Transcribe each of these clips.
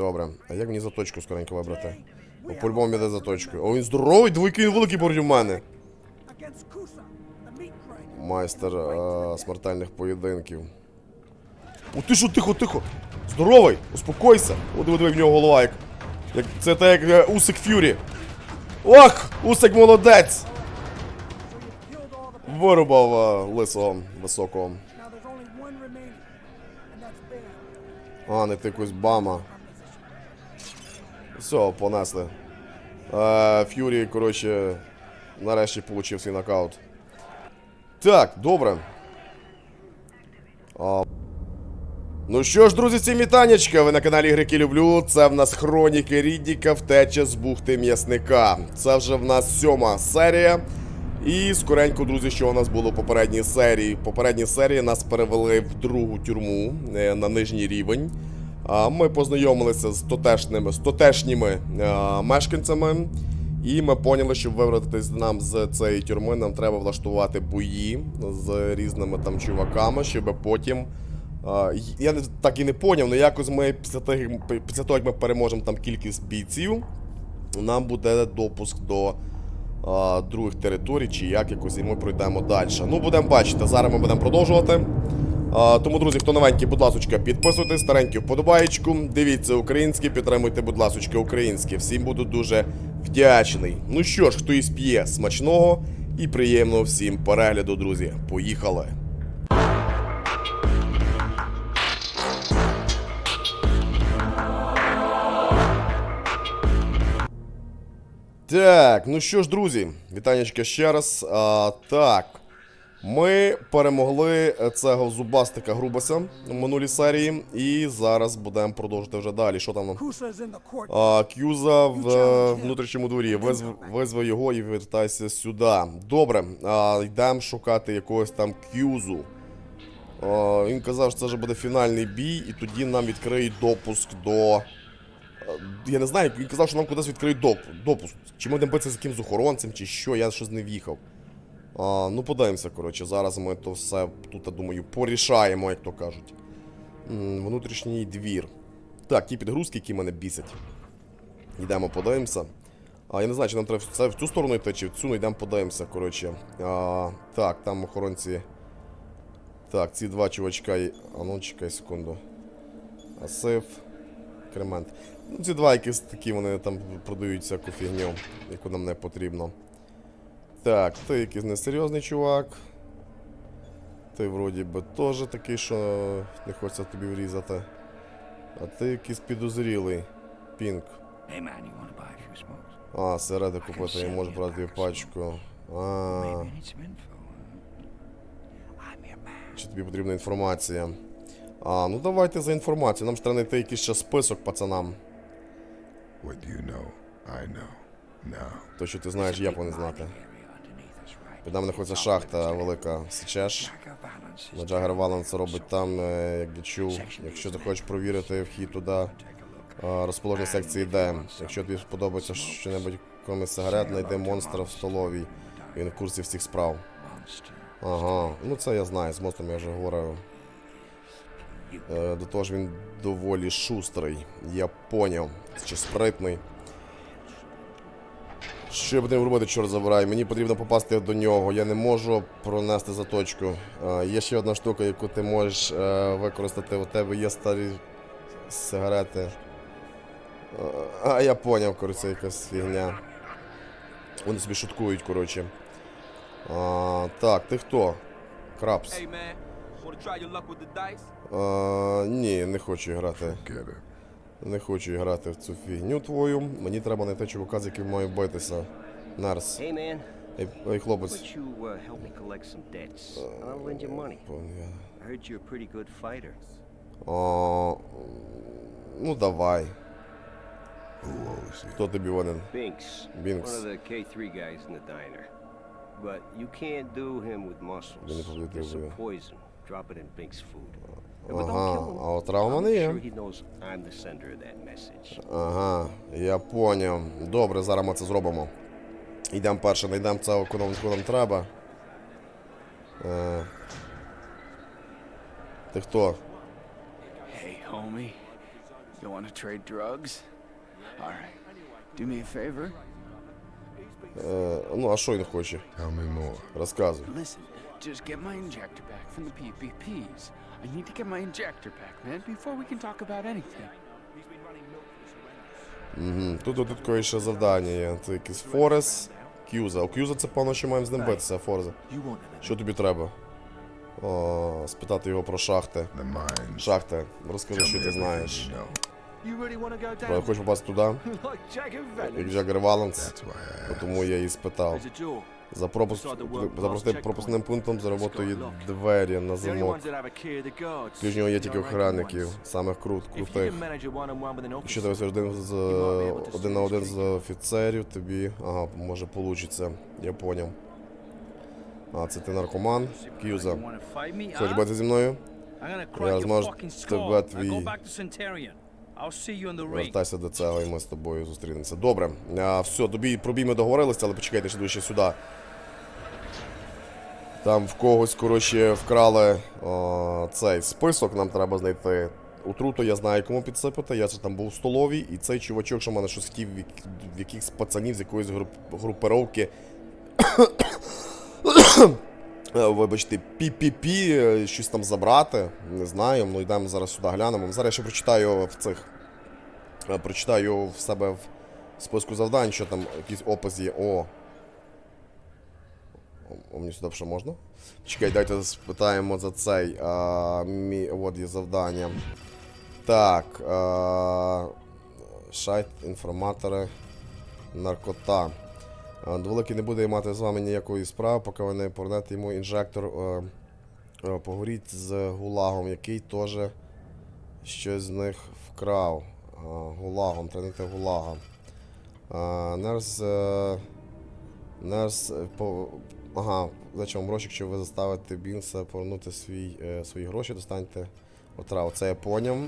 Добре. А як мені заточку скоренько вибрати? О, по-любому іде заточку. О, він здоровий, двойки він великий проти мене. Майстер е, смертельних поєдинків. О, ти що, тихо, тихо. Здоровий, успокойся. О, диви, диви, в нього голова як. як це так як е, Усик Ф'юрі. Ох! Усик молодець! Вирубав е, лисого високого. А, не ти якусь бама. Все, понесли. Е, Ф'юрі, коротше, нарешті получив свій нокаут. Так, добре. А... Ну що ж, друзі, всім вітанечка, ви на каналі Греки Люблю. Це в нас хроніки Ріддіка втеча з бухти м'ясника. Це вже в нас сьома серія. І скоренько, друзі, що у нас було в попередній серії. В попередній серії нас перевели в другу тюрму е, на нижній рівень. Ми познайомилися з тотешними, з тотешніми е, мешканцями. І ми поняли, щоб вибратися нам з цієї тюрми, нам треба влаштувати бої з різними там чуваками, щоб потім. Я так і не поняв, але якось ми після того, після того, як ми переможемо там кількість бійців, нам буде допуск до а, других територій, чи як якось, і ми пройдемо далі. Ну, будемо бачити. Зараз ми будемо продовжувати. Тому, друзі, хто новенький, будь ласочка, підписуйтесь, старенький вподобаєчку. Дивіться українське, підтримуйте, будь ласочка, українське. Всім буду дуже вдячний. Ну що ж, хто із п'є, смачного і приємного всім перегляду, друзі. Поїхали! Так, ну що ж, друзі, вітанечка ще раз. А, так. Ми перемогли е, цього зубастика Грубаса в минулій серії. І зараз будемо продовжити вже далі. Що там? А, К'юза в е, внутрішньому дворі. Визв, визви його і вертайся сюди. Добре, а, йдемо шукати якогось там К'юзу. А, він казав, що це вже буде фінальний бій, і тоді нам відкриють допуск до. е, Я не знаю, він казав, що нам кудись відкриють доп, допуск. Чи ми будемо битися з якимсь охоронцем, чи що, я щось не в'їхав. А, ну, подивимося, коротше. Зараз ми то все тут, я думаю, порішаємо, як то кажуть. М, внутрішній двір. Так, ті підгрузки, які мене бісять. Йдемо, подивимося. А я не знаю, чи нам треба це в цю сторону йти, чи в цю, ну йдемо подивимося, коротше. А, так, там охоронці. Так, ці два чувачка. А ну, чекай секунду. Асиф. Кремент. Ну, ці два якісь такі, вони там продають всяку яку нам не потрібно. Так, ти якийсь несерйозний чувак. Ти вроді би теж такий, що не хочеться тобі врізати. А ти якийсь підозрілий. Пінк. А, сигарети купити, я можу брати пачку. А, чи тобі потрібна інформація? А, ну давайте за інформацію. Нам ж треба знайти якийсь ще список пацанам. What do you know? I know. Now, То, що ти знаєш, я повинен знати. Під нами знаходиться шахта велика. Сечеш. Джагер Валанс робить там, е, як я чув. Якщо захочеш провірити вхід туди, е, розположення секції Д. Якщо тобі сподобається щось крім сигарет, знайди монстра в столовій. Він в курсі всіх справ. Ага, ну це я знаю, з монстром я вже говорив. Е, до того ж він доволі шустрий. Я поняв. Чи спритний. Що я будемо робити, чорт забирай? Мені потрібно попасти до нього. Я не можу пронести заточку. Е, є ще одна штука, яку ти можеш е, використати. У тебе є старі сигарети. Е, а я поняв, коротше, якась фігня. Вони собі шуткують, коротше. А, так, ти хто? А, ні, не хочу грати. Не хочу грати в цю фігню твою. Мені треба знайти чувака, з яким маю битися. Нарс. Hey man, Ей, ей хлопець. uh. А, ну давай. Хто тобі винен? Binks, Binks. one of the K3 guys in the diner. But you can't do him with muscles. Не. Get some poison. Drop it in Binks' food. Uh, Ага, а от травма не є. Ага, я поняв. Добре, зараз ми це зробимо. Йдемо перше, знайдемо цього, куди нам, куди нам треба. Е, ти хто? Hey, homie. You want to trade drugs? All right. Do me a favor. Е, ну, а що він хоче? Tell me more. Розказуй. Listen, just get my injector back from the PPPs. I need to get my injector back, man, before we can talk about anything. Угу. Тут, тут, тут кое-що завдання є. Це якийсь Форес, К'юза. У К'юза це певно, що маємо з ним битися, Форза. Що тобі треба? О, спитати його про шахти. Шахти. Розкажи, що ти знаєш. Бо я хочу попасти туди, як? Джаггер asked. Тому я її спитав. За пропуск за пропускним пунктом за роботою двері на замок. Крім нього є тільки охранників, самих крут, крутих. Якщо ти один з один на один з офіцерів, тобі ага, може получиться. Я поняв. А, це ти наркоман, me, Хочеш бути зі мною? Я зможу тебе твій- Вертайся до цього, і ми з тобою зустрінемося. Добре. А, все, тобі про бій ми договорилися, але почекайте, ще ще сюди. Там в когось, коротше, вкрали о, цей список, нам треба знайти. Утруту я знаю, кому підсипати. Я це там був в столовій, і цей чувачок, що в мене щось хотів в, як- в якихось пацанів з якоїсь груп, групировки. Е, Вибачте, пі-пі-пі, е, щось там забрати. Не знаю. Ну йдемо зараз сюди глянемо. Зараз я ще прочитаю в цих. е, Прочитаю в себе в списку завдань, що там якийсь опис є. О. О, мені сюди ще можна? Чекай, дайте спитаємо за цей. А, мі, от є завдання. Так. А, шайт, інформатори, наркота. Дволикий не буде мати з вами ніякої справи, поки ви не повернете йому інжектор. Е, е, поговоріть з Гулагом, який теж щось з них вкрав. Гулагом, тренуйте Гулага. Нерс. е, Нерс. По... Ага, зачем гроші, якщо ви заставите Бінса повернути свій, свої гроші, достаньте отраву. Це я поняв.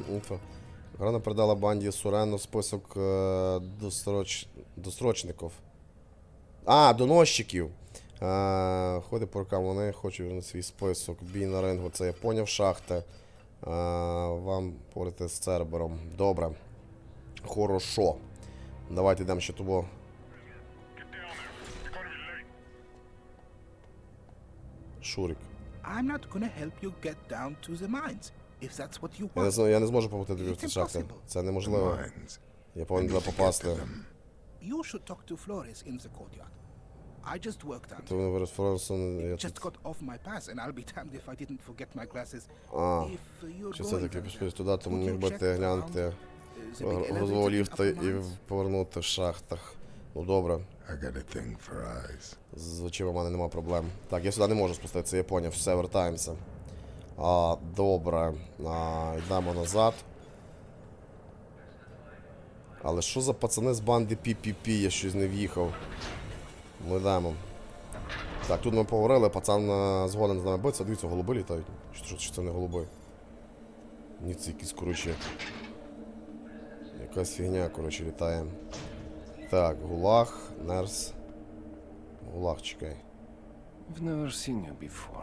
Грана передала банді Сурену список е, досроч... А, доносчиків. Е, ходить по рукам, вони хочуть вернути свій список. Бій на рингу, це я поняв, шахти. Е, вам порити з Цербером. Добре. Хорошо. Давайте йдемо ще того. Шурик. I'm not gonna help you get down to the mines, if that's what you Я не, want. я не зможу допомогти тобі в ці шахти. Це неможливо. Я повинен туди попасти. Them. You should talk to Flores in the courtyard. I just worked on То it. вони вирос Форенсон. Я Just тут. got off my pass, and I'll be damned if I didn't forget my glasses. А, If uh, you're чи going все-таки there, пішли туди, то could міг you би check ти глянути around, uh, the big грузового elevator in ліфта upper і mines? повернути в шахтах. Ну добре, I got a thing for eyes. з очима в мене нема проблем. Так, я сюди не можу спуститися, я поняв, все, вертаємося. А, добре, а, йдемо назад. Але що за пацани з банди PPP, я щось не в'їхав. Ми йдемо. Так, тут ми поговорили, пацан е, згоден з нами битися. Дивіться, голуби літають. Що, чи це не голуби? Ні, це якісь, коротше. Якась фігня, коротше, літає. Так, гулаг, нерс. Гулаг, чекай.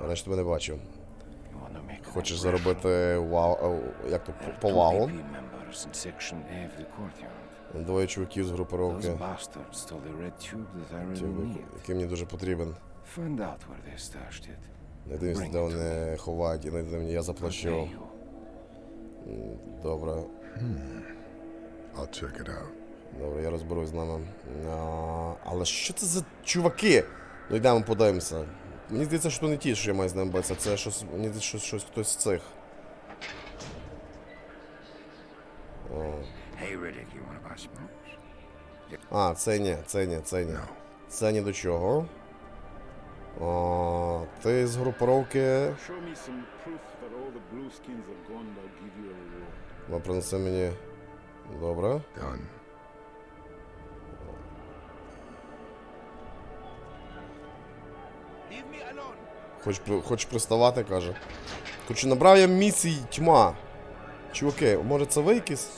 Раніше тебе не бачив. Хочеш заробити вау, е, як то, повагу. Двоє чуваків з групировки, який мені дуже потрібен. Дивлюсь, де вони ховають, і не мені я заплачу. Добре, I'll check it out. добре, я розберусь з ними. А, але що це за чуваки? Ну йдемо подивимося. Мені здається, що то не ті, що я маю з ними битися, це щось, мені здається, що щось хтось з цих. Hey, Riddick, you wanna buy smokes? А, це ні, це ні, це ні. Це ні до чого. О, ти з групировки. Show me some proof that all the blueskins are gone, give you a reward. Ну, принеси мені. Добре. Done. Leave me alone. Хоч, при- хоч приставати, каже. Короче, набрав я місій тьма. Чуваки, може це ви якісь?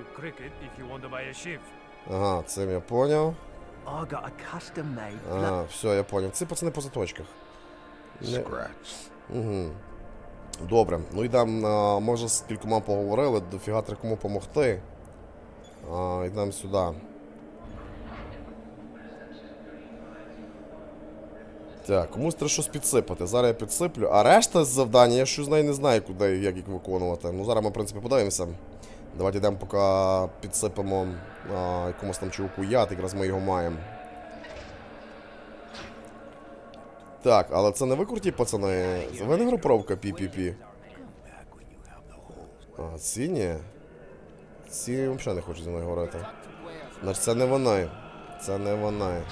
To Cricket if you want to buy a shift. Ага, цим я поняв. Ага, все, я поняв. Ці пацани по заточках. Не... Scratch. Угу. Добре, ну йдемо, а, може з кількома поговорили, дофіга треба кому помогти. А, йдемо сюди. Так, комусь треба щось підсипати. Зараз я підсиплю. А решта з завдання, я щось знаю, не знаю, куди і як їх виконувати. Ну зараз ми, в принципі, подивимося. Давайте йдемо, поки підсипемо а, якомусь там чуваку яд, якраз ми його маємо. Так, але це не ви круті, пацани. Ви не групровка PPP. А, ці ні. Ці взагалі не хочуть зі мною говорити. Значить, це не вони. Це не вони.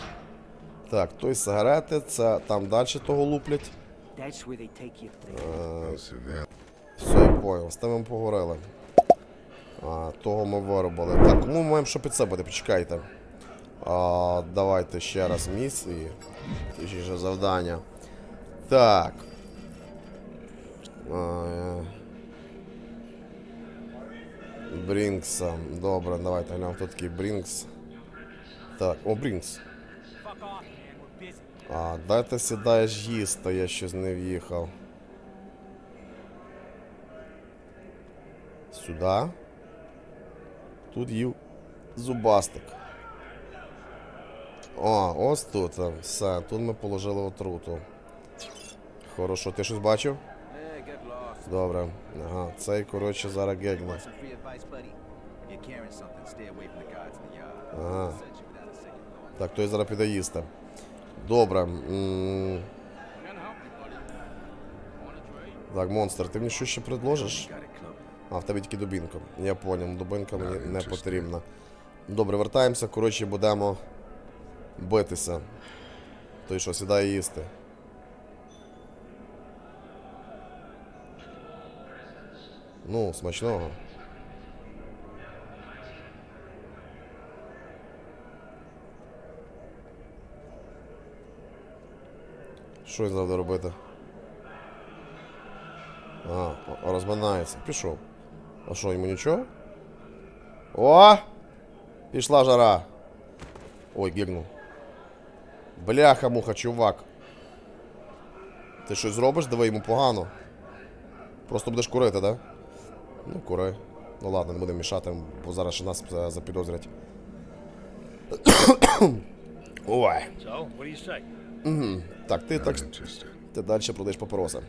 Так, той сигарети, це там далі того луплять. Civilian. Все, я понял, з тим ми поговорили. А, того ми виробили. Так, кому ми маємо що підсипати? Почекайте. А, давайте ще раз місії. Точніше завдання. Так. А. Брінкса. Добре, давайте глянемо, хто такий Брінкс. Так, о, Брінкс. А, де ти сідаєш їсти, я щось не в'їхав. Сюди. Тут їв зубастик. О, ось тут. Все, тут ми положили отруту. Хорошо, ти щось бачив? Добре. Ага, цей, коротше, зараз yard. Ага. Так, той зараз піде їсти. Добре. м? Так, монстр, ти мені що ще предложиш? А, в тебе тільки дубінка. Я поняв, дубинка мені не потрібна. Добре, вертаємося, коротше, будемо битися. Той що, сідає їсти. Ну, смачного. Що він завжди робити? А, розминається. Пішов. А що, йому нічого? О! Пішла жара. Ой, гігнув. Бляха-муха, чувак. Ти щось зробиш, диви йому погано. Просто будеш курити, да? Ну, кури. Ну ладно, не будемо мішати, бо зараз ще нас запідозрять. Ой. So, what do you say? Так, ти так. Ти далі продаєш папороси.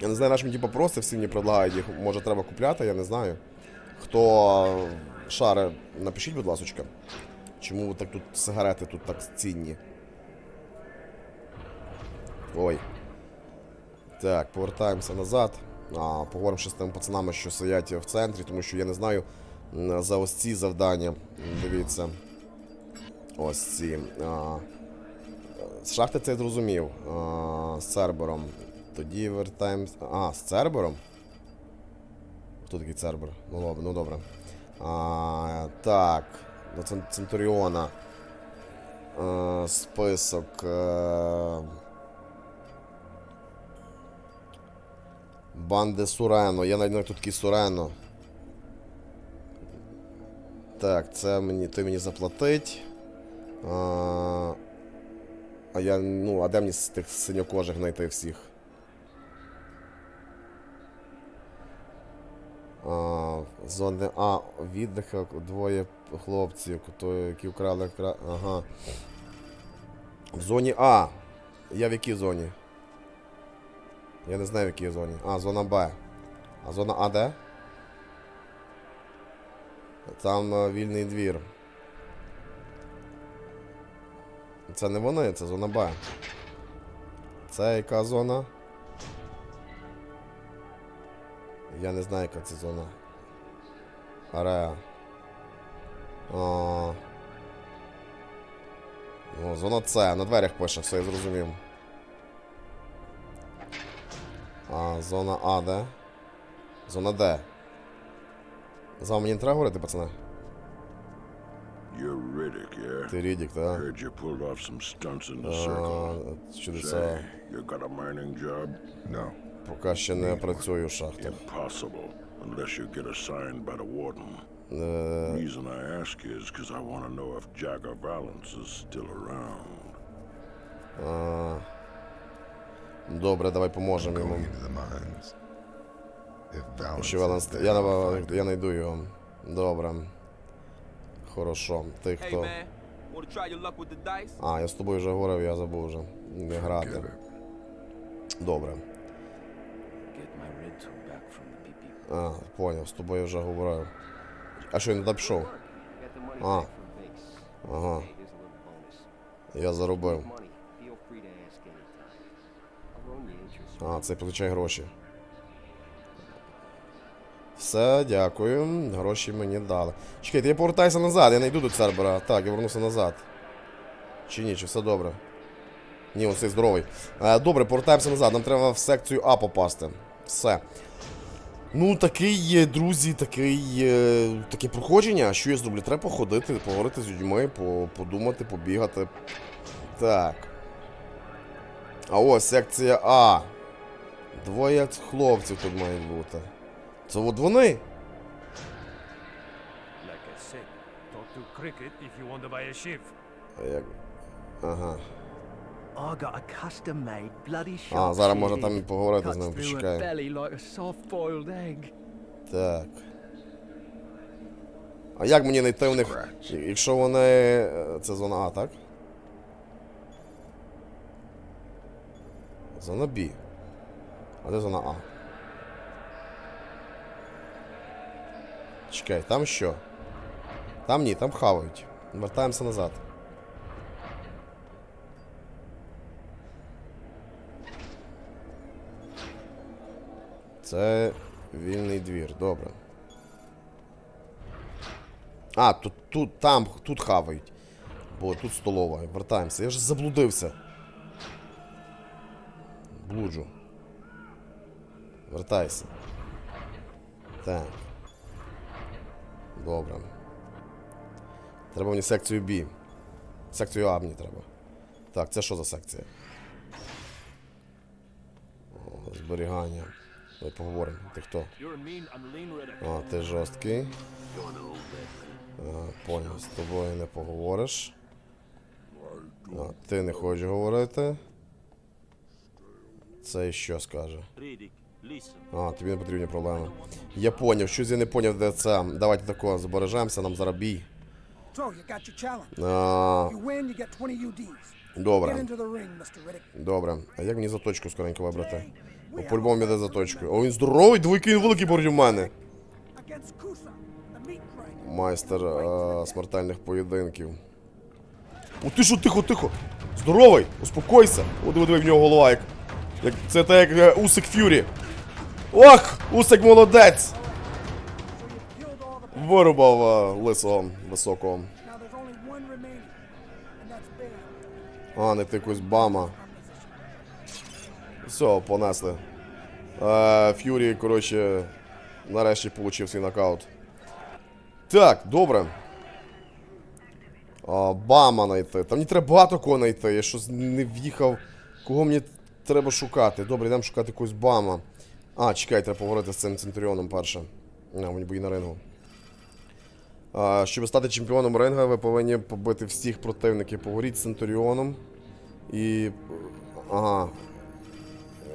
Я не знаю, наші мені ті папороси всі мені предлагають їх. Може треба купляти, я не знаю. Хто шаре, напишіть, будь ласочка. Чому так тут сигарети тут так цінні? Ой. Так, повертаємося назад. А, поговоримо ще з тими пацанами, що сидять в центрі, тому що я не знаю за ось ці завдання. Дивіться. Ось ці. А, шахти це я зрозумів. А, з Цербером. Тоді вертаємось. А, з Цербером? Хто такий Цербер? Ну ну добре. А, так. До Центуріона. А, список. Е... Банди Сурено. Я навіть знаю, такий Сурено. Так, це мені. Ти мені заплатить. А, а я, ну, а де мені з тих синьокожих знайти всіх? Зони А, віддиха, двоє хлопців, які вкрали кра... Ага. В зоні А. Я в якій зоні? Я не знаю, в якій зоні. А, зона Б. А зона А де? Там е, вільний двір. Це не вони, це зона Б. Це яка зона? Я не знаю, яка це зона. Ареа. О. Ну, зона С, на дверях пише, все, я зрозумів. А, зона А, де? Зона Д. З вами мені не треба говорити, пацани? You're Riddick, yeah? Ти Рідік, так? Heard you pulled off some stunts in the circle. Чудеса. You got a mining job? No. Поки ще не працюю в шахтах. Impossible, unless you get assigned by the warden. Е, Reason I ask is because I want to know if Jagger Valance is still around. а, Добре, давай поможемо йому. The Ще Валенс... Я, find я найду його. Добре. Хорошо. Ти хто? the? А, я з тобою вже говорив, я забув вже. Не грати. Добре. А, поняв, з тобою вже говорив. А що, він пішов? Biggs. Ага, я заробив. А, це получай гроші. Все, дякую. Гроші мені дали. Чекайте, я повертаюся назад, я не йду до Цербера. Так, я вернуся назад. Чи ні, чи все добре? Ні, оцей здоровий. Е, добре, повертаємося назад. Нам треба в секцію А попасти. Все. Ну, такий, є, друзі, такий, е, таке проходження. А Що я зроблю? Треба походити, поговорити з людьми, по, подумати, побігати. Так. А ось секція А. Двоє хлопців тут мають бути. Це от вони? А Як... Ага. I got a custom-made bloody А, зараз можна там і поговорити з ними, почекаємо. Так. А як мені знайти у них. Якщо вони. е, Це зона А, так? Зона Б. А де зона А? Чекай, там що? Там ні, там хавають. Вертаємося назад. Це вільний двір, добре. А, тут, тут, там, тут хавають. Бо тут столова. Вертаємося. Я ж заблудився. Блуджу. Вертайся. Так. Добре. Треба мені секцію B. Секцію А мені треба. Так, це що за секція? О, зберігання. Давай поговоримо. Ти хто? А, ти жорсткий. А, поняв, з тобою не поговориш. А, ти не хочеш говорити. Це що скаже? А, тобі не потрібні проблеми. Я поняв, щось я не поняв, де це. Давайте тако, збережемося, нам зараз бій. So, you got your challenge. А, You win, you get 20 UDs. Get добре, добре. А як мені заточку скоренько вибрати? Бо по-любому йде заточкою. О, він здоровий, двойки він великий проти мене. Майстер е, смертельних поєдинків. О, ти що, тихо, тихо! Здоровий! Успокойся! О, диви, диви, в нього голова як. як це так як е, Усик Ф'юрі. Ох! Усик молодець! Вирубав е, лисого високого. А, не ти якусь бама. Все, понесли. Е, Ф'юрі, коротше, нарешті получив свій нокаут. Так, добре. Бама знайти. Там мені треба багато кого знайти. Я щось не в'їхав. Кого мені треба шукати? Добре, йдемо шукати якогось бама. А, чекай, треба поговорити з цим Центуріоном перше. А, мені бої на рингу. А, щоб стати чемпіоном ринга, ви повинні побити всіх противників. Поговоріть з Центуріоном. І. Ага.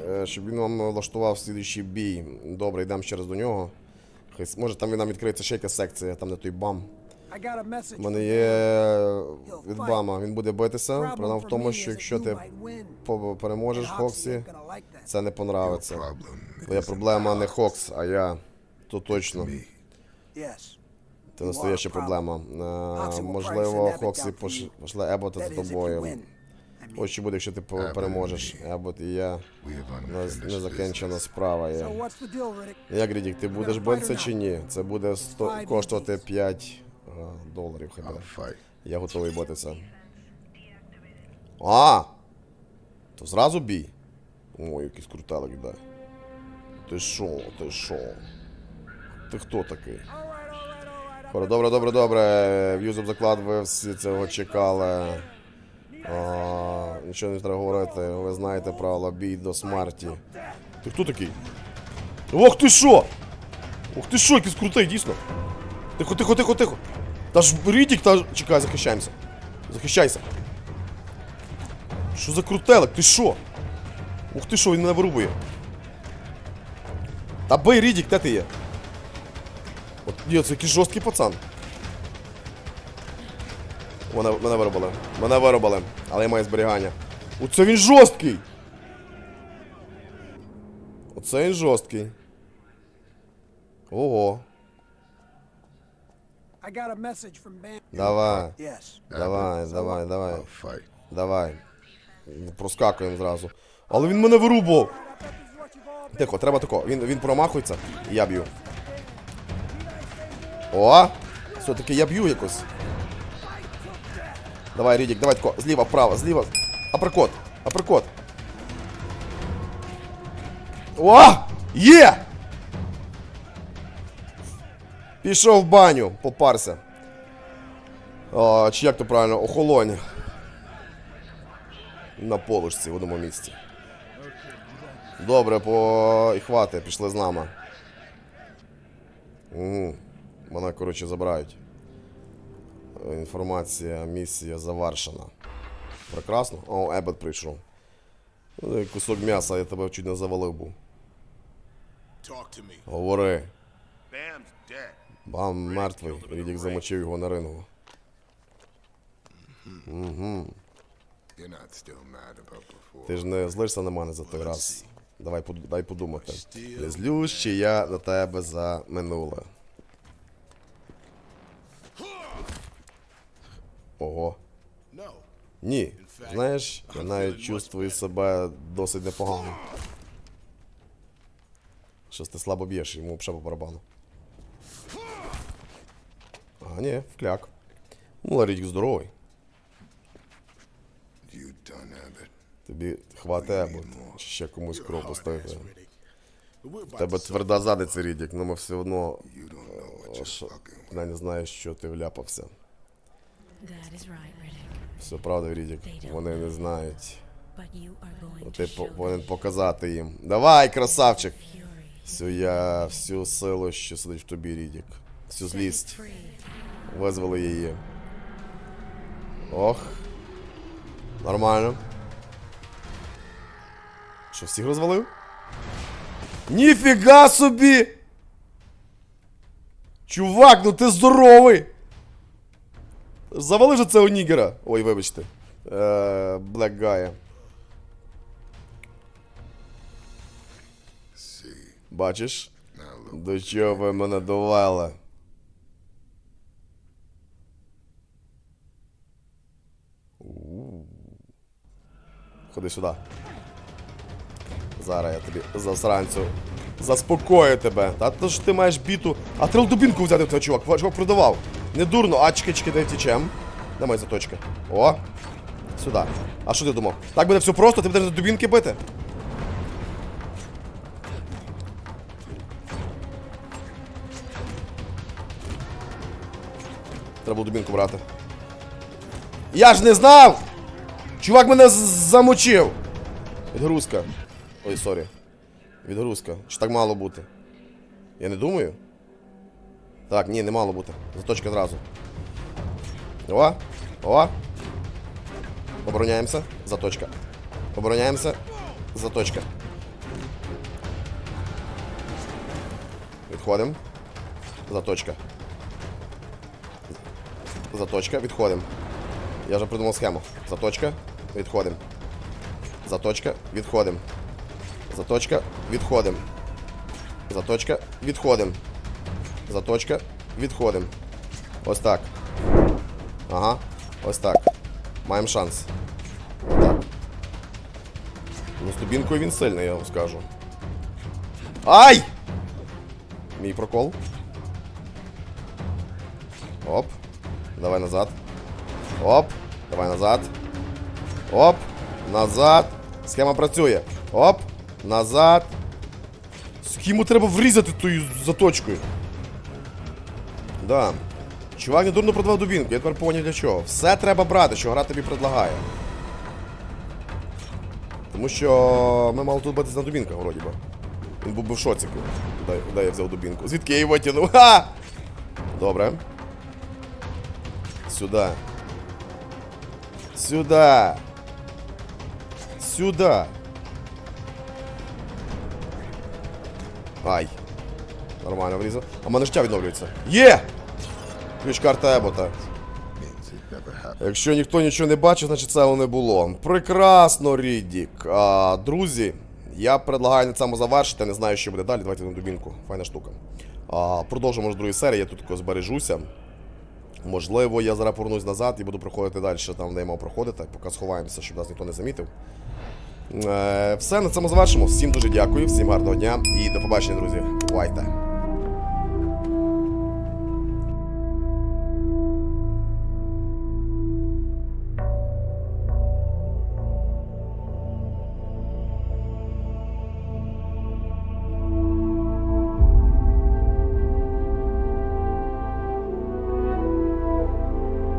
Е, Щоб він вам влаштував слідуючий бій. Добре, йдемо ще раз до нього. Хай Може там він нам відкриється ще якась секція, там де той бам. У мене є від бама. Він буде битися. Проблема в тому, що якщо ти переможеш Хоксі, це не понравиться. Твоя проблема не Хокс, а я. То точно. Це настояща проблема. Е, Можливо, Хоксі пошле Ебота за тобою. Ось що буде, якщо ти по- переможеш. Ебот і я. У нас незакінчена справа є. Як Рідік, ти будеш битися чи ні? Це буде сто... коштувати 5 доларів хіба. Я готовий битися. А! То зразу бій? Ой, якийсь крутелик дай. Ти шо, ти шо? Ти хто такий? Добре, добре, добре, добре. В'юзом заклад, ви всі цього чекали. А, нічого не треба говорити, ви знаєте правила бій до смерті. Ти хто такий? Ох ти що? Ох ти що, якийсь крутий, дійсно. Тихо, тихо, тихо, тихо. Та ж Рідік, та ж- чекай, захищаємося. Захищайся. Що за крутелик? Ти що? Ух ти що, він мене вирубує. Та бий, Рідік, де ти є? От, ні, це якийсь жорсткий пацан. Мене, мене виробили. Мене виробили. Але я маю зберігання. Оце він жорсткий! Оце він жорсткий. Ого. Давай. Давай, давай, давай. Давай. Проскакуємо зразу. Але він мене вирубав. Тихо, треба тако. Він, він промахується, і я б'ю. О! Все-таки я б'ю якось. Давай, Рідік, давай тако. Зліва, вправо, зліва. Аперкот. Аперкот. О! Є! Пішов в баню, попарся. Чи як то правильно? Охолонь. На полушці в одному місці. Добре, по і хвати, пішли з нами. Угу. Мене, коротше, забирають. Інформація, місія завершена. Прекрасно. О, Ебет прийшов. Ну, Кусок м'яса, я тебе чуть не завалив був. Говори. Бам мертвий. Рідік замочив його на рингу. Ти ж не злишся на мене за той раз. Давай дай подумати. Не чи я на тебе за минуле. Ого. Ні. Знаєш, я навіть чувствую себе досить непогано. Щось ти слабо б'єш, йому взагалі по барабану. А, ні, вкляк. Ну, Ларік здоровий. Тобі хватить або ще комусь кров поставити. В тебе тверда задиця, Рідік, але ми все одно fucking я не знаю, що ти вляпався. That is right, Riddick. Все правда, Рідік. Вони не знають. Ти повинен показати їм. Давай, красавчик! Всю я, всю силу, що сидить в тобі, Рідік. Всю злість. Визвали її. Ох. Нормально. Що, всіх розвалив? Ніфіга собі! Чувак, ну ти здоровий! Завали же цього нігера. Ой, вибачте. Блек Гая. Бачиш? До чого ви мене довели? Ходи сюди. Зараз я тобі засранцю. Заспокою тебе. Та то ж ти маєш біту. А треба дубінку взяти в тебе, чувак. Чувак продавав. Не дурно. А чекай, чекай, дай втічем. Моя заточка? О! Сюди. А що ти думав? Так буде все просто, ти будеш дубінки бити? Треба було дубінку брати. Я ж не знав! Чувак мене з- замочив! Відгрузка. Ой, сорі. Відгрузка. Чи так мало бути? Я не думаю. Так, ні, не мало бути. Заточка зразу. О! О! Обороняємося. Заточка. Обороняємося. Заточка. Відходимо. Заточка. Заточка, відходимо. Я вже придумав схему. Заточка, відходимо. Заточка, відходимо. Заточка, відходимо. Заточка, відходимо. Заточка, відходимо. Ось так. Ага, ось так. Маємо шанс. Так. Ну, з дубінкою він сильний, я вам скажу. Ай! Мій прокол. Оп. Давай назад. Оп. Давай назад. Оп. Назад. Схема працює. Оп. Назад. Схему треба врізати тою заточкою. Да. Чувак не дурно продавав дубінку, я тепер поняв для чого. Все треба брати, що гра тобі предлагає. Тому що ми мали тут битися на дубінках, вроді би. Він був би в шоці, куди, куди я взяв дубінку. Звідки я її витягнув? Ха! Добре. Сюда. Сюда. Сюда. Ай. Нормально врізав. А в мене життя відновлюється. Є! Ключ карта Ебота. Якщо ніхто нічого не бачив, значить цього не було. Прекрасно, Ріддік. А, друзі, я предлагаю на цьому завершити. Не знаю, що буде далі. Давайте на дубінку. Файна штука. А, продовжимо ж другої серії, я тут збережуся. Можливо, я зараз повернусь назад і буду проходити далі, там, де я мав проходити, поки сховаємося, щоб нас ніхто не замітив. Е, все, на цьому завершимо. Всім дуже дякую, всім гарного дня і до побачення, друзі. Бувайте.